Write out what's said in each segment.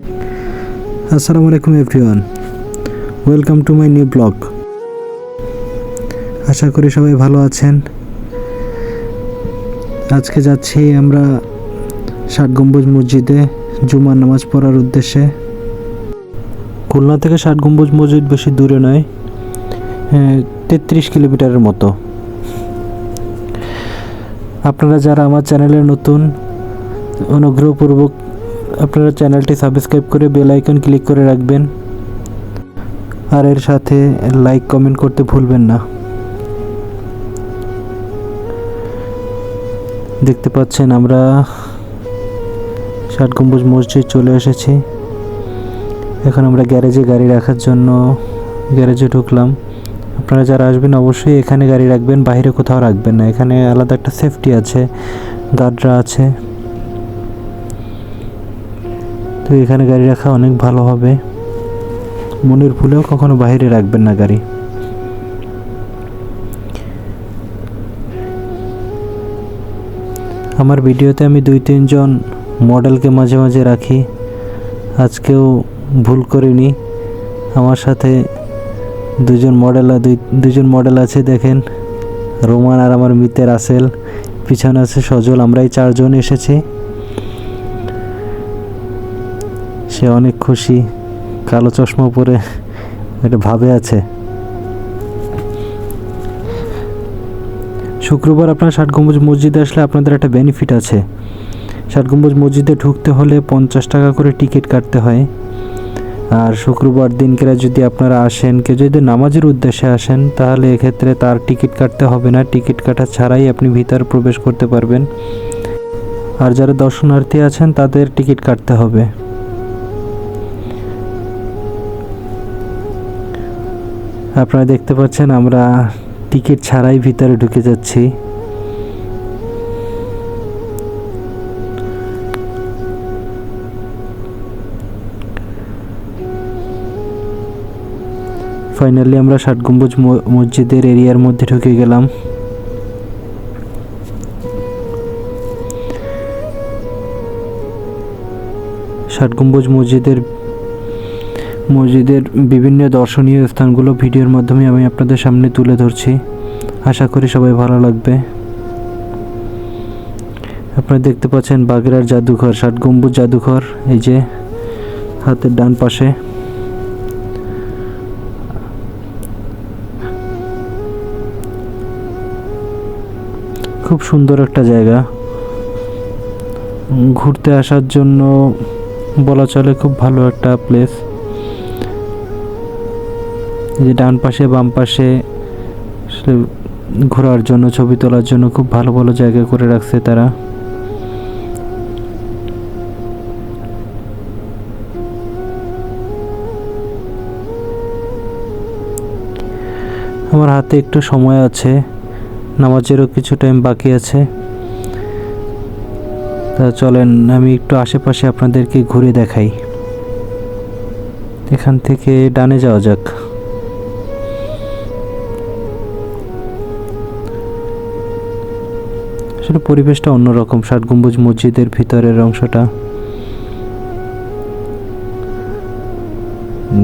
আসসালামু আলাইকুম everyone. Welcome to my new blog আশা করি সবাই ভালো আছেন। আজকে যাচ্ছি আমরা ষাট গম্বুজ মসজিদে জুমার নামাজ পড়ার উদ্দেশ্যে। খুলনা থেকে ষাট গম্বুজ মসজিদ বেশি দূরে নয় তেত্রিশ কিলোমিটারের মতো। আপনারা যারা আমার চ্যানেলে নতুন, অনুগ্রহপূর্বক আপনারা চ্যানেলটি সাবস্ক্রাইব করে বেল আইকন ক্লিক করে রাখবেন। আর এর সাথে লাইক, কমেন্ট করতে ভুলবেন না। দেখতে পাচ্ছেন আমরা ষাট গম্বুজ মসজিদ চলে এসেছি। এখন আমরা গ্যারেজে গাড়ি রাখার জন্য গ্যারেজে ঢুকলাম। আপনারা যারা আসবেন অবশ্যই এখানে গাড়ি রাখবেন, বাইরে কোথাও রাখবেন না। এখানে আলাদা একটা সেফটি আছে গার্ডরা আছে। তো এখানে গাড়ি রাখা অনেক ভালো হবে। মনের ভুলেও কখনো বাইরে রাখবেন না গাড়ি। আমার ভিডিওতে আমি দুই, তিনজন মডেলকে মাঝে মাঝে রাখি। আজকেও ভুল করিনি। আমার সাথে দুজন মডেল, দুই, দুজন মডেল আছে দেখেন। রোমান আর আমার মিতের আসেল। পিছনে আছে সজল, আমরাই চারজন এসেছি। সে অনেক খুশি। কালো চশমা পরে এটা ভাবে আছে। শুক্রবার আপনার ষাট গম্বুজ মসজিদে আসলে আপনাদের একটা বেনিফিট আছে। ষাট গম্বুজ মসজিদে ঢুকতে হলে পঞ্চাশ টাকা করে টিকিট কাটতে হয়। আর শুক্রবার দিনকেরা যদি আপনারা আসেন, কেউ যদি নামাজের উদ্দেশ্যে আসেন, তাহলে এক্ষেত্রে তার টিকিট কাটতে হবে না। টিকিট কাটা ছাড়াই আপনি ভিতরে প্রবেশ করতে পারবেন। আর যারা দর্শনার্থী আছেন, তাদের টিকিট কাটতে হবে। আপনারা দেখতে পাচ্ছেন আমরা টিকিট ছাড়াই ভিতরে ঢুকে যাচ্ছি। ফাইনালি আমরা ষাট গম্বুজ মসজিদের এরিয়ার মধ্যে ঢুকে গেলাম। ষাট গম্বুজ মসজিদের মসজিদের বিভিন্ন দর্শনীয় স্থানগুলো ভিডিওর মাধ্যমে আমি আপনাদের সামনে তুলে ধরছি। আশা করি সবাই ভালো লাগবে। আপনারা দেখতে পাচ্ছেন বাগেরার জাদুঘর, ষাট গম্বুজ জাদুঘর, এই যে হাতের ডান পাশে। খুব সুন্দর একটা জায়গা। ঘুরতে আসার জন্য বলা চলে খুব ভালো একটা প্লেস যে ডান পাশে, বাম পাশে ঘোরার জন্য, ছবি তোলার জন্য খুব ভালো ভালো জায়গা করে রাখছে তারা। আমার হাতে একটু সময় আছে, নামাজেরও কিছু টাইম বাকি আছে। তা চলেন, আমি একটু আশেপাশে আপনাদেরকে ঘুরে দেখাই। এখান থেকে ডানে যাওয়া যাক। আসলে পরিবেশটা অন্যরকম। ষাট গম্বুজ মসজিদের ভিতরের অংশটা।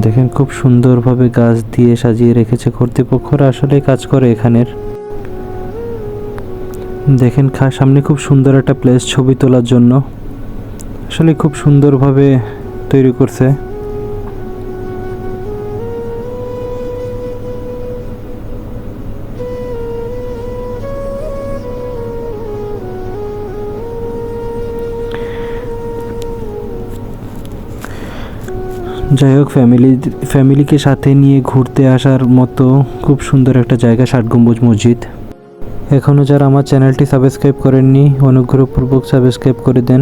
দেখেন খুব সুন্দরভাবে গাছ দিয়ে সাজিয়ে রেখেছে কর্তৃপক্ষরা আসলে কাজ করে এখানের। দেখেন খা, সামনে খুব সুন্দর একটা প্লেস ছবি তোলার জন্য। আসলে খুব সুন্দরভাবে তৈরি করছে। যাই হোক ফ্যামিলি ফ্যামিলিকে সাথে নিয়ে ঘুরতে আসার মতো খুব সুন্দর একটা জায়গা, ষাট গম্বুজ মসজিদ। এখনও যারা আমার চ্যানেলটি সাবস্ক্রাইব করেননি, অনুগ্রহপূর্বক সাবস্ক্রাইব করে দেন।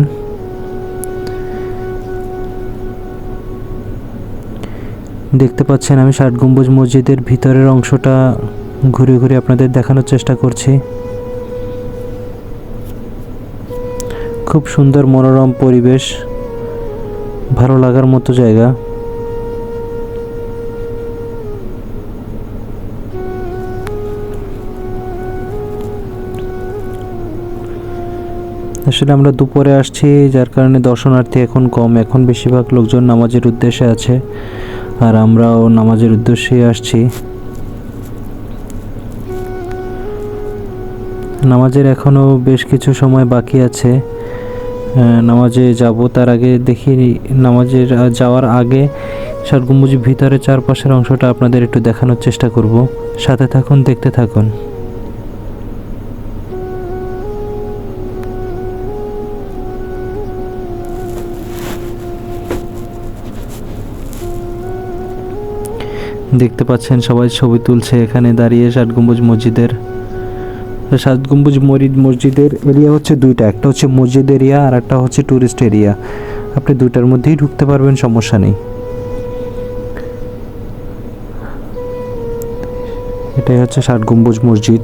দেখতে পাচ্ছেন আমি ষাট গম্বুজ মসজিদের ভিতরের অংশটা ঘুরে ঘুরে আপনাদের দেখানোর চেষ্টা করছি। খুব সুন্দর মনোরম পরিবেশ, ভালো লাগার মতো জায়গা। আসলে আমরা দুপুরে আসছি, যার কারণে দর্শনার্থী এখন কম। এখন বেশিরভাগ লোকজন নামাজের উদ্দেশ্যে আছে, আর আমরাও নামাজের উদ্দেশ্যেই আসছি। নামাজের এখনও বেশ কিছু সময় বাকি আছে। নামাজে যাব তার আগে দেখি, নামাজের যাওয়ার আগে ষাট ভিতরে চারপাশের অংশটা আপনাদের একটু দেখানোর চেষ্টা করব। সাথে থাকুন, দেখতে থাকুন। দেখতে পাচ্ছেন সবাই ছবি তুলছে, এখানে দাঁড়িয়ে ষাট গম্বুজ মসজিদের। ষাট গম্বুজ মরিদ মসজিদের এরিয়া হচ্ছে দুইটা, একটা হচ্ছে মসজিদ এরিয়া আর একটা হচ্ছে ট্যুরিস্ট এরিয়া আপনি দুইটার মধ্যেই ঢুকতে পারবেন, সমস্যা নেই। এটাই হচ্ছে ষাট গম্বুজ মসজিদ।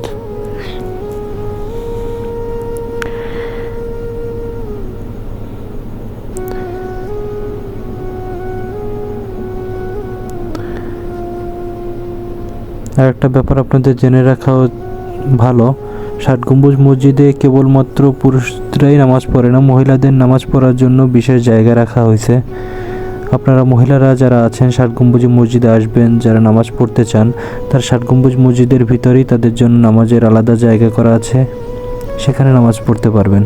আর একটা ব্যাপার আপনাদের জেনে রাখা ভালো। ষাট গম্বুজ মসজিদে কেবলমাত্র পুরুষরাই নামাজ পড়ে না, মহিলাদের নামাজ পড়ার জন্য বিশেষ জায়গা রাখা হয়েছে। আপনারা মহিলারা যারা আছেন, ষাট গম্বুজ মসজিদে আসবেন, যারা নামাজ পড়তে চান, তার ষাট গম্বুজ মসজিদের ভিতরেই তাদের জন্য নামাজের আলাদা জায়গা করা আছে। সেখানে নামাজ পড়তে পারবেন।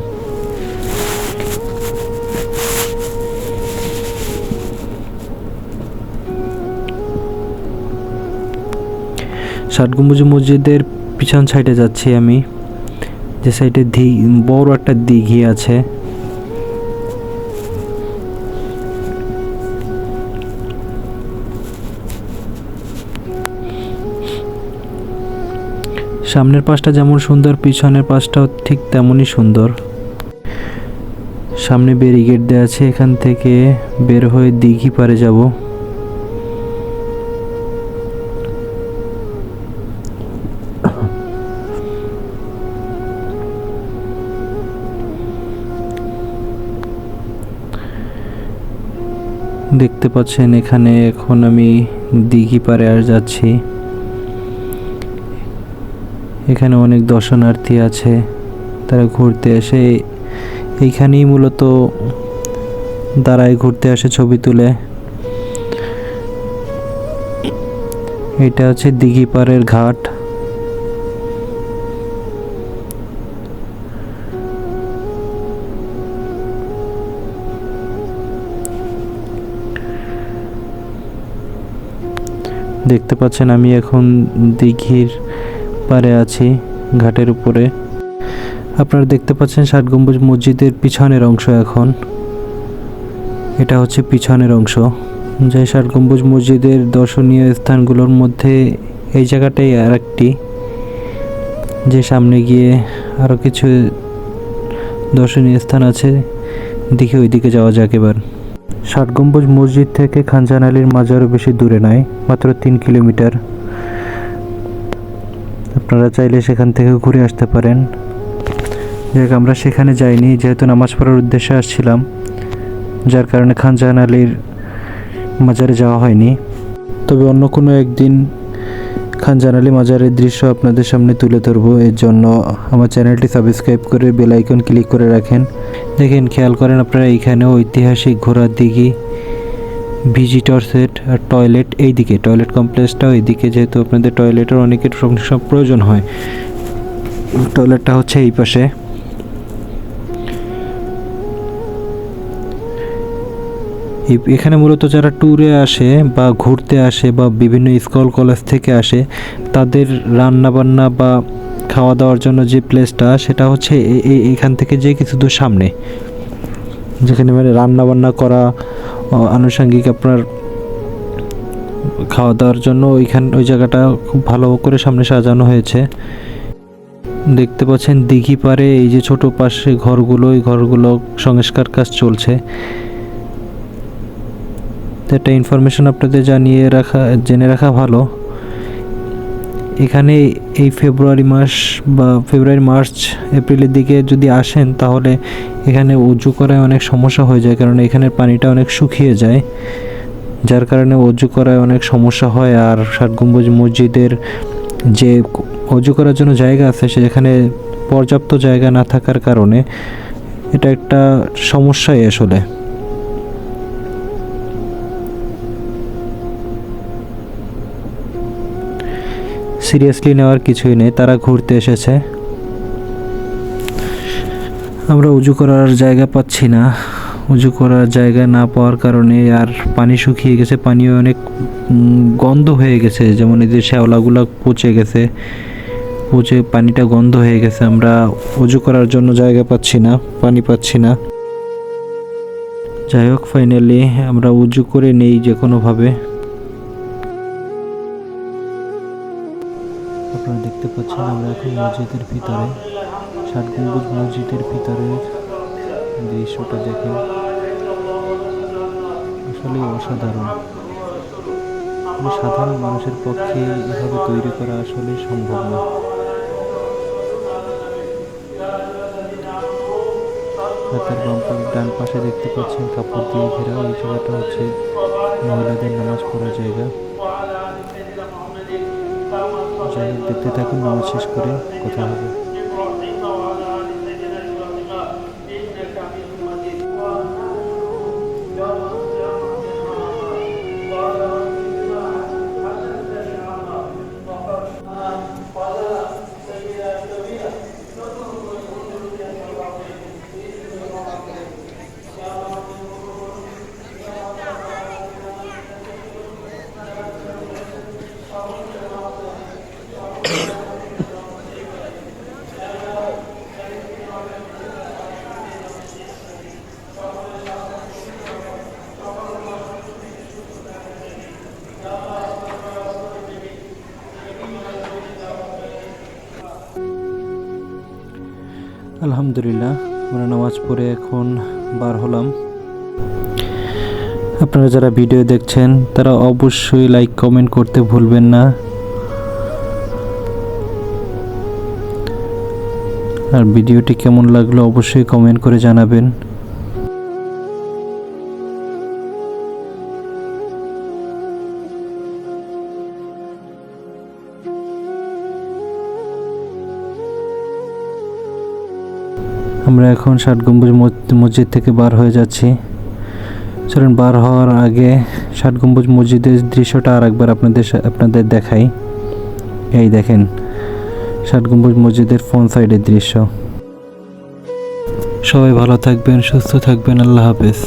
ষাট গম্বুজ মসজিদের পিছন সাইডে যাচ্ছি আমি। যে সাইডে বড় একটা দিঘি আছে। সামনের পাশটা যেমন সুন্দর, পিছনের পাশটাও ঠিক তেমনই সুন্দর। সামনে ব্যারিকেড দেওয়া আছে, এখান থেকে বের হয়ে দিঘি পারে যাব। দেখতে পাচ্ছেন, এখানে এখন আমি দিঘি পারে আর যাচ্ছি। এখানে অনেক দর্শনার্থী আছে, তারা ঘুরতে এসে এইখানেই মূলত দাঁড়ায় ঘুরতে আসে ছবি তুলে। এটা হচ্ছে দিঘি পাড়ের ঘাট। দেখতে পাচ্ছেন আমি এখন দিঘির পারে আছি, ঘাটের উপরে। আপনারা দেখতে পাচ্ছেন ষাট গম্বুজ মসজিদের পিছনের অংশ এখন। এটা হচ্ছে পিছনের অংশ। যে ষাট গম্বুজ মসজিদের দর্শনীয় স্থানগুলোর মধ্যে এই জায়গাটাই আর একটি যে সামনে গিয়ে আরও কিছু দর্শনীয় স্থান আছে, দেখি ওইদিকে যাওয়া যাক এবার। ষাট গম্বুজ মসজিদ থেকে খানজান আলীর মাজারও বেশি দূরে নয়, মাত্র তিন কিলোমিটার। আপনারা চাইলে সেখান থেকে ঘুরে আসতে পারেন। যাক, আমরা সেখানে যাইনি, যেহেতু নামাজ পড়ার উদ্দেশ্যে আসছিলাম, যার কারণে খানজাহান আলীর মাজারে যাওয়া হয়নি। তবে অন্য কোনো একদিন খানজাহান আলী মাজারের দৃশ্য আপনাদের সামনে তুলে ধরবো। এর জন্য আমার চ্যানেলটি সাবস্ক্রাইব করে বেল আইকন ক্লিক করে রাখেন। দেখেন, খেয়াল করেন আপনারা, এইখানেও ঐতিহাসিক ঘোরার দিঘি ভিজিটর সেট আর টয়লেট এই দিকে টয়লেট কমপ্লেক্সটাও এইদিকে, যেহেতু আপনাদের টয়লেটের অনেকের সব প্রয়োজন হয়। টয়লেটটা হচ্ছে এই পাশে। এখানে মূলত যারা ট্যুরে আসে বা ঘুরতে আসে বা বিভিন্ন স্কুল কলেজ থেকে আসে, তাদের রান্না বান্না বা খাওয়া দাওয়ার জন্য যে প্লেসটা সেটা হচ্ছে এখান থেকে যে কিছু দূর সামনে। যেখানে মানে রান্না বান্না করা আনুষঙ্গিক আপনার খাওয়া দাওয়ার জন্য ওইখান, ওই জায়গাটা খুব ভালো করে সামনে সাজানো হয়েছে। দেখতে পাচ্ছেন দিঘি পারে এই যে ছোট পাশে ঘরগুলো, এই ঘরগুলো সংস্কার কাজ চলছে। একটা ইনফরমেশন আপনাদের জানিয়ে রাখা, জেনে রাখা ভালো। এখানে এই ফেব্রুয়ারি মাস বা ফেব্রুয়ারি, মার্চ, এপ্রিলের দিকে যদি আসেন, তাহলে এখানে উজু করায় অনেক সমস্যা হয়ে যায়, কারণ এখানের পানিটা অনেক শুকিয়ে যায়। যার কারণে অজু করায় অনেক সমস্যা হয়, আর ষাট গম্বুজ মসজিদের যে অজু করার জন্য জায়গা আছে, সেখানে পর্যাপ্ত জায়গা না থাকার কারণে এটা একটা সমস্যাই আসলে। সিরিয়াসলি নেওয়ার কিছুই নেই, তারা ঘুরতে এসেছে। আমরা উজু করার জায়গা পাচ্ছি না। উজু করার জায়গা না পাওয়ার কারণে আর পানি শুকিয়ে গেছে, পানিও অনেক গন্ধ হয়ে গেছে। যেমন এই যে শ্যাওলাগুলো পচে গেছে, পচে পানিটা গন্ধ হয়ে গেছে। আমরা উজু করার জন্য জায়গা পাচ্ছি না, পানি পাচ্ছি না। যাই হোক ফাইনালি আমরা উজু করে নেই যে কোনোভাবে পাচ্ছেন আমরা এখন মসজিদের ভিতরে। ষাট গম্বুজ মসজিদের ভিতরের দৃশ্যটা দেখেন আসলে অসাধারণ। মানে সাধারণ মানুষের পক্ষে এভাবে তৈরি করা আসলে সম্ভব না। হাতের ডান পাশে দেখতে পাচ্ছেন কাপড় দিয়ে ঘেরা। এই জায়গাটা হচ্ছে মহিলাদের নামাজ পড়ার জায়গা। দেখতে থাকুন নামাজ শেষ করে কথা হবে। আলহামদুলিল্লাহ, আমরা নামাজ পড়ে এখন বার হলাম। আপনারা যারা ভিডিও দেখছেন, তারা অবশ্যই লাইক কমেন্ট করতে ভুলবেন না। আর ভিডিওটি কেমন লাগল অবশ্যই কমেন্ট করে জানাবেন। আমরা এখন ষাট গম্বুজ মসজিদ থেকে বার হয়ে যাচ্ছি। চলুন, বার হওয়ার আগে ষাট গম্বুজ মসজিদের দৃশ্যটা আর একবার আপনাদের আপনাদের দেখাই। এই দেখেন, ষাট গম্বুজ মসজিদের ফোন সাইডের দৃশ্য। সবাই ভালো থাকবেন, সুস্থ থাকবেন, আল্লাহ হাফেজ।